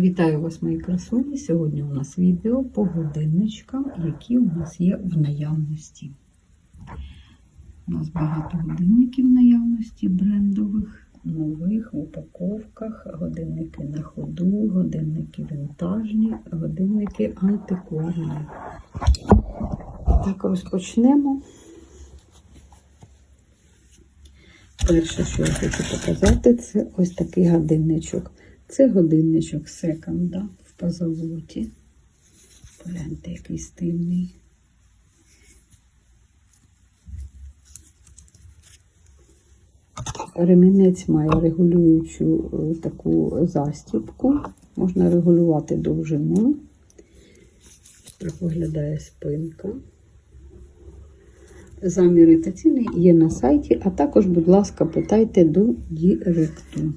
Вітаю вас, мої красуні! Сьогодні у нас відео по годинничкам, які у нас є в наявності. У нас багато годинників в наявності брендових, нових в упаковках, годинники на ходу, годинники вінтажні, годинники антикварні. Так, розпочнемо. Перше, що я хочу показати, це ось такий годинничок. Це годинничок секонда в позолоті. Погляньте, який стильний. Ремінець має регулюючу е, таку застібку. Можна регулювати довжину. Так виглядає спинка. Заміри та ціни є на сайті, а також, будь ласка, питайте до Діректу.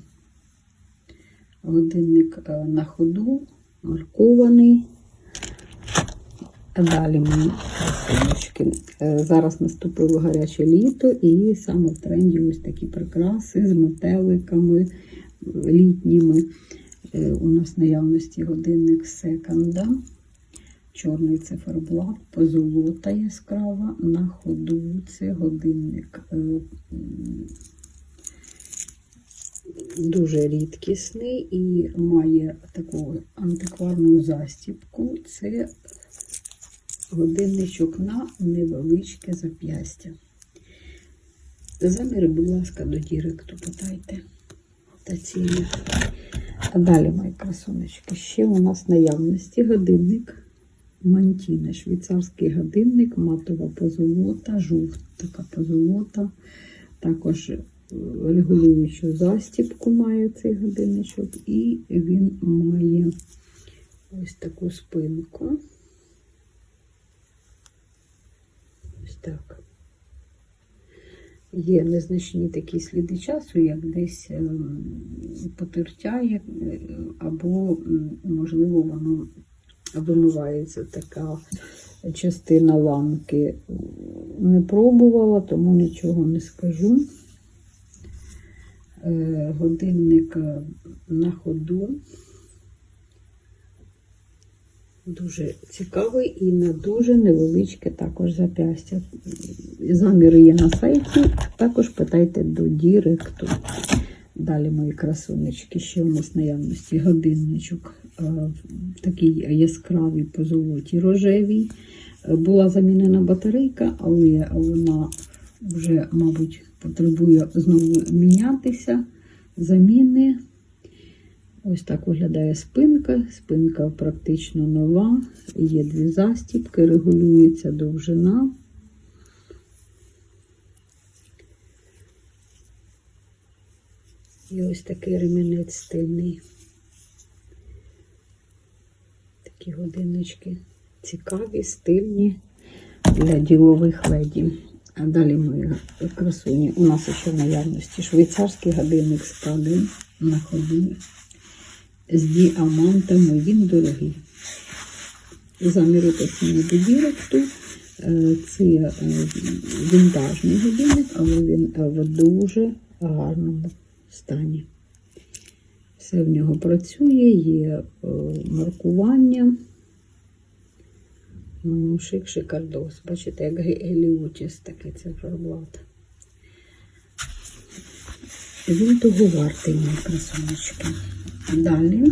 Годинник е, на ходу, маркований. Далі мої красуночки. Е, Зараз наступило гаряче літо, і саме в тренді ось такі прикраси з метеликами літніми. Е, У нас в наявності годинник секонда. Чорний циферблат, позолота яскрава на ходу. Це годинник дуже рідкісний і має таку антикварну застібку. Це годинничок на невеличке зап'ястя. Заміри, будь ласка, до Діректу питайте та ціни. А далі, мої красунечки, ще у нас наявності годинник Мантіне, швейцарський годинник, матова позолота, така позолота. Також регулюючу застібку має цей годинничок, і він має ось таку спинку. Ось так. Є незначні такі сліди часу, як десь ем, потертя, е, або, можливо, воно вимивається така частина ламки. Не пробувала, тому нічого не скажу. Е, Годинник е, на ходу. Дуже цікавий і на дуже невеличке також зап'ястя. Заміри є на сайті, також питайте до Діректу. Далі мої красунечки, ще у нас наявності годинничок, е, такий яскравий по золоті рожевій. Була замінена батарейка, але вона вже, мабуть, потребує знову мінятися. Заміни. Ось так виглядає спинка. Спинка практично нова. Є дві застібки, регулюється довжина. І ось такий ремінець стильний. Такі годиннички цікаві, стильні для ділових леді. Далі мої красуні. У нас ще в наявності швейцарський годинник з падом на ходу з діамантами. Він дорогий. Заміри ціни до діректу. Е, Це е, вінтажний годинник, але він е, в дуже гарному стані. Все в нього працює, є маркування. Ну, Шик шикардос. Бачите, як ге- геліотіс такий циферблат. Він того вартий, мої красунечки. Далі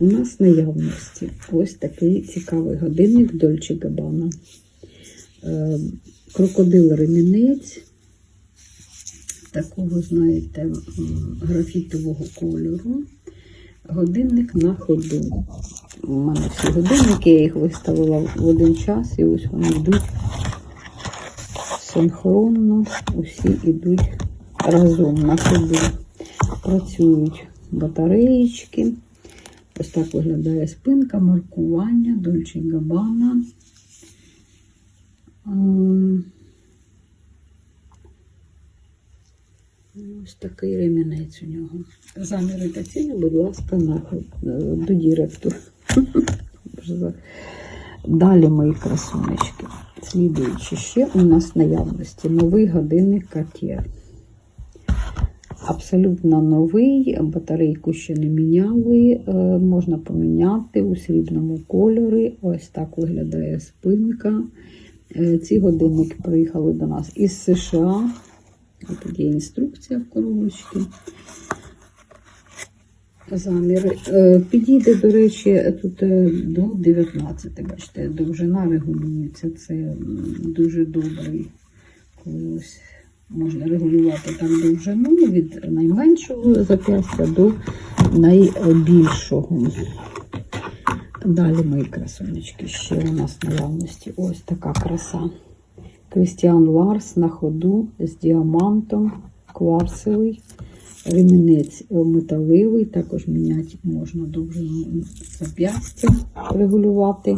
у нас наявності ось такий цікавий годинник Дольче Габана. Е, Крокодил ремінець. Такого, знаєте, графітового кольору. Годинник на ходу. У мене всі годинники, я їх виставила в один час, і ось вони йдуть синхронно, усі йдуть разом на ходу. Працюють батареєчки. Ось так виглядає спинка, маркування, Dolce Gabbana. Ось такий ремінець у нього. Заміри та ціни, будь ласка, на, е, до діректу. Далі мої красунечки. Слідуючи ще у нас наявності новий годинник Cartier. абсолютно новий, батарейку ще не міняли. Е, Можна поміняти у срібному кольорі. Ось так виглядає спинка. Е, Ці годинники приїхали до нас із США. Тут є інструкція в коробочці. Заміри. Е, Підійде, до речі, тут е, до 19, бачите, довжина регулюється. Це дуже добрий. Коли ось можна регулювати так довжину від найменшого зап'ястя до найбільшого. Далі мої красунечки. Ще у нас наявності ось така краса. Крістіан Ларс на ходу з діамантом, кварцевий, ремінець металевий, також міняти можна довжину зап'ястя регулювати.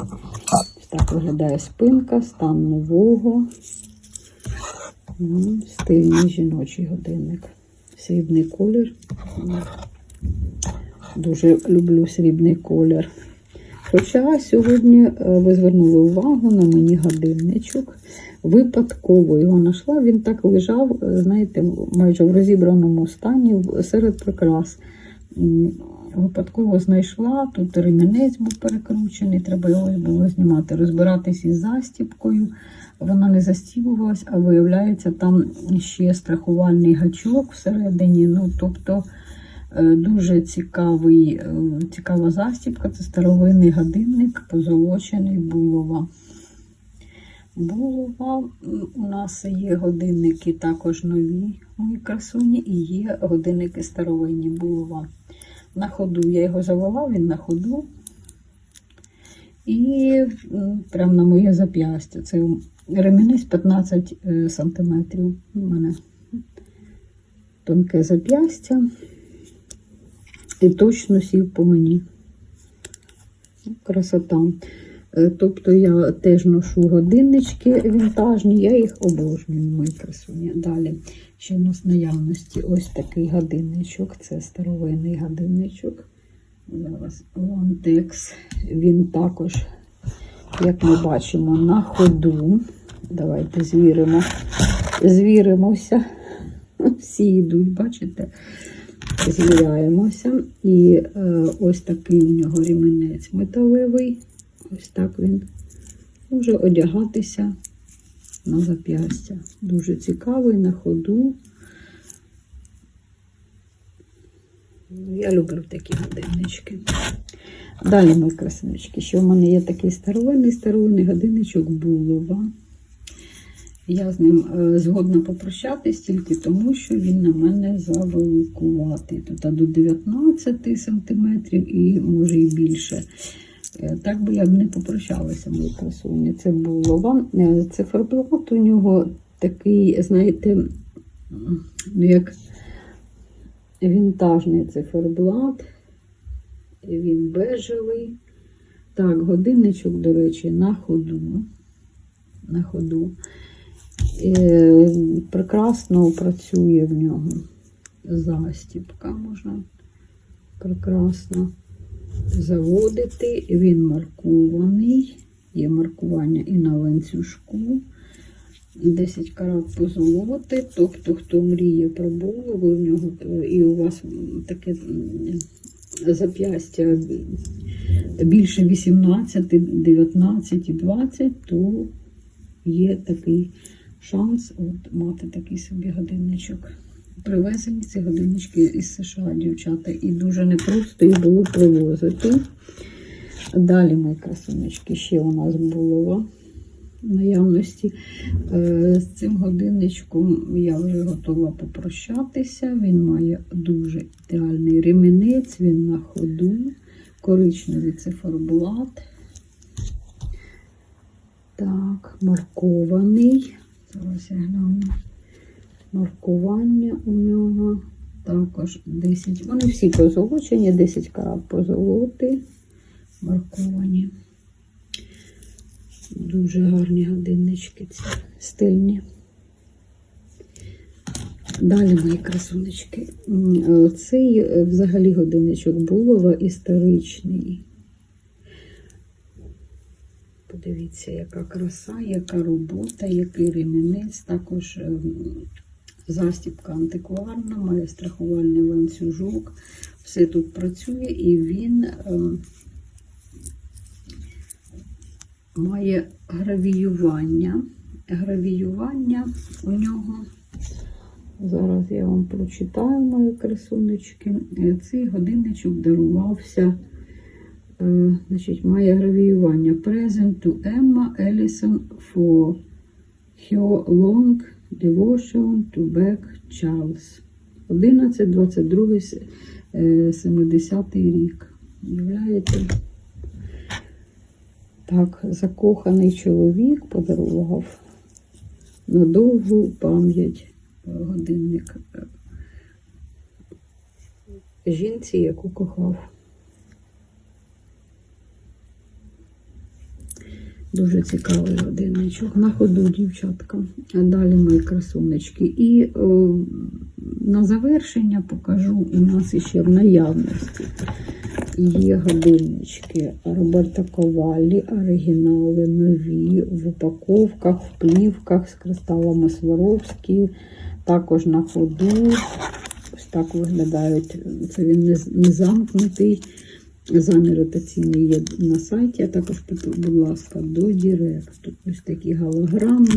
Так виглядає спинка, стан нового. Стильний жіночий годинник. Срібний колір. Дуже люблю срібний колір. Хоча сьогодні е, ви звернули увагу на мені годинничок. Випадково його знайшла. Він так лежав, знаєте, майже в розібраному стані серед прикрас. Випадково знайшла, тут ремінець був перекручений, треба його було знімати, розбиратись із застіпкою. Вона не застібувалась, а виявляється, там ще страхувальний гачок всередині. Ну, тобто Е, Дуже цікавий, е, цікава застібка. Це старовинний годинник, позолочений булова. Булова. У нас є годинники також нові, мої красуні, і є годинники старовинні булова. На ходу я його завела, він на ходу. І прямо на моє зап'ястя. Це ремінець 15 е, сантиметрів. У мене тонке зап'ястя і точно сів по мені. Красота. Е, Тобто я теж ношу годиннички вінтажні, я їх обожнюю, мої красуні. Далі ще в нас наявності ось такий годинничок. Це старовинний годинничок. Зараз Лонтекс. Він також, як ми бачимо, на ходу. Давайте звіримо. Звіримося. Всі йдуть, бачите? звіряємося. І е, ось такий у нього ріменець металевий. Ось так він може одягатися на зап'ястя. Дуже цікавий на ходу. Ну, Я люблю такі годиннички. Далі мої красунечки. Ще в мене є такий старовинний старовинний годинничок Булова. Я з ним е, згодна попрощатись тільки тому, що він на мене завеликуватий. Тут до 19 сантиметрів і може і більше. Е, Так би я б не попрощалася, мої красуні. Це було Е, Циферблат у нього такий, знаєте, ну як вінтажний циферблат. Він бежевий. Так, годинничок, до речі, на ходу. На ходу. Е, прекрасно працює в нього застіпка, можна прекрасно заводити. Він маркований, є маркування і на ланцюжку. 10 карат позолоти. Тобто, хто мріє про булаву, в нього і у вас таке зап'ястя більше 18, 19 і 20, то є такий шанс от, мати такий собі годинничок. Привезені ці годиннички із США, дівчата, і дуже непросто їх було привозити. Далі, мої красунечки, ще у нас було в наявності. Е, З цим годинничком я вже готова попрощатися. Він має дуже ідеальний ремінець, він на ходу, коричневий циферблат. Так, маркований. Зараз я гляну. Маркування у нього також 10. Вони всі позолочені, 10 карат позолоти. Марковані. Дуже гарні годиннички ці стильні. Далі мої красунечки. Цей е, взагалі годинничок Булова історичний. Подивіться, яка краса, яка робота, який ремінець. Також ем, Застібка антикварна, має страхувальний ланцюжок. Все тут працює і він ем, має гравіювання. Гравіювання у нього. Зараз я вам прочитаю мої красунечки. Е, Цей годинничок дарувався. е, Значить, має гравіювання. Present to Emma Ellison for her long devotion to Beck Charles. 11, 22, с- е, 70 рік. Уявляєте? Так, закоханий чоловік подарував на довгу пам'ять годинник жінці, яку кохав. Дуже цікавий годинничок. На ходу, дівчатка. Далі мої красунечки. І о, на завершення покажу у нас ще в наявності. Є годиннички Роберта Ковалі, оригінали нові в упаковках, в плівках з кристалами Сваровські, також на ходу. Ось так виглядають. Це він не замкнутий. Замір ротаційний є на сайті, а також, будь ласка, до Діректу. Ось такі голограми.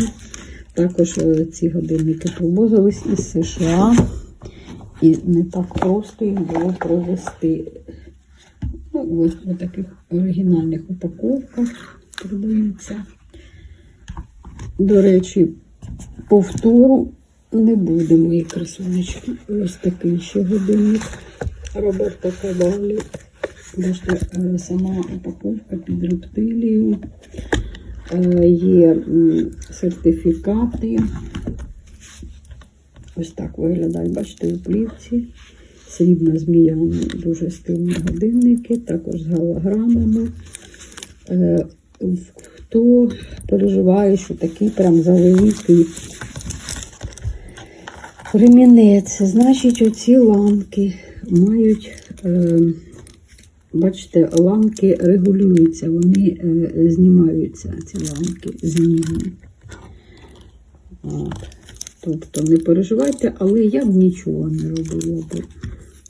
Також е, ці годинники привозились із США. І не так просто їх було провести. Ну, ось в таких оригінальних упаковках продаються. До речі, повтору не буде, мої красунечки. Ось такий ще годинник Роберта Кавалі. Бачите, е, сама упаковка під рептилію. Е, Є сертифікати. Ось так виглядають, бачите, у плівці. Срібна змія, дуже стильні годинники, також з голограмами. Е, Хто переживає, що такий прям завеликий ремінець, значить, оці ламки мають. Бачите, ламки регулюються, вони е, знімаються, ці змінні. От. Тобто не переживайте, але я б нічого не робила. Бо...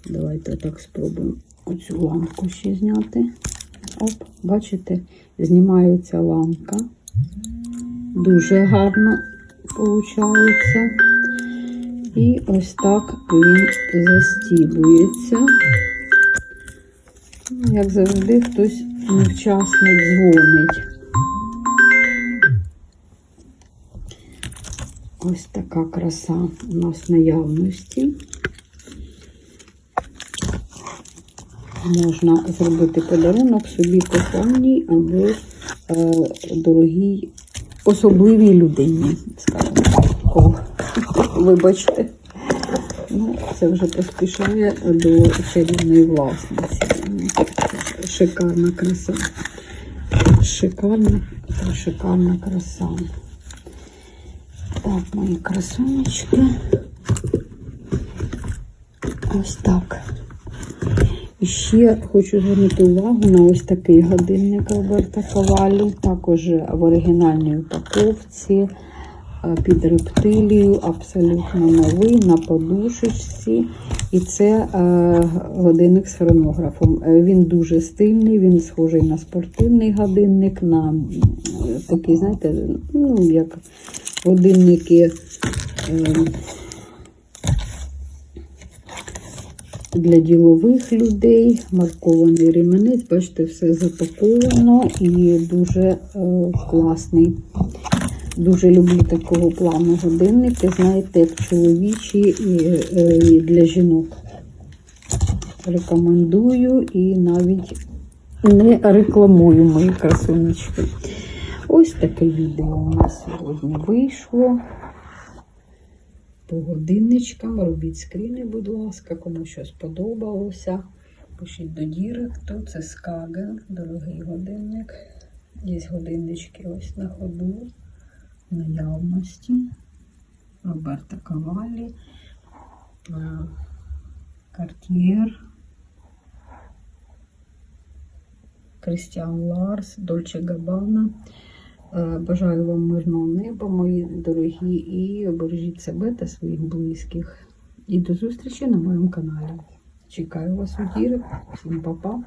Давайте так спробуємо оцю ламку ще зняти. Оп, бачите, знімається ламка. Дуже гарно виходить. І ось так він застібується. Як завжди, хтось невчасно дзвонить. Ось така краса у нас наявності. Можна зробити подарунок собі коханій або е, дорогій особливій людині, скажімо. О, вибачте. Ну, це вже поспішає до чарівної власниці. Шикарна краса. Шикарна, шикарна краса. Так, мої красунечки. Ось так. І ще хочу звернути увагу на ось такий годинник Альберта Ковалі, також в оригінальній упаковці е, під рептилію, абсолютно новий, на подушечці. І це е, годинник з хронографом. Е, Він дуже стильний, він схожий на спортивний годинник, на такий, знаєте, ну, як годинники. Е, для ділових людей, маркований ременець, бачите, все запаковано і дуже класний. Дуже люблю такого плану годинники, знаєте, як чоловічі і, е, і для жінок. Рекомендую і навіть не рекламую мої красунечки. Ось таке відео у нас сьогодні вийшло по годинничкам. Робіть скріни, будь ласка, кому щось сподобалося. Пишіть до Діректу. Це Скаген, дорогий годинник. Є годиннички ось на ходу, наявності. Роберта Кавалі, Карт'єр, Крістіан Ларс, Дольче Габана. Е, Бажаю вам мирного неба, мої дорогі, і обережіть себе та своїх близьких. І до зустрічі на моєму каналі. Чекаю вас у дірек. Всім па-па.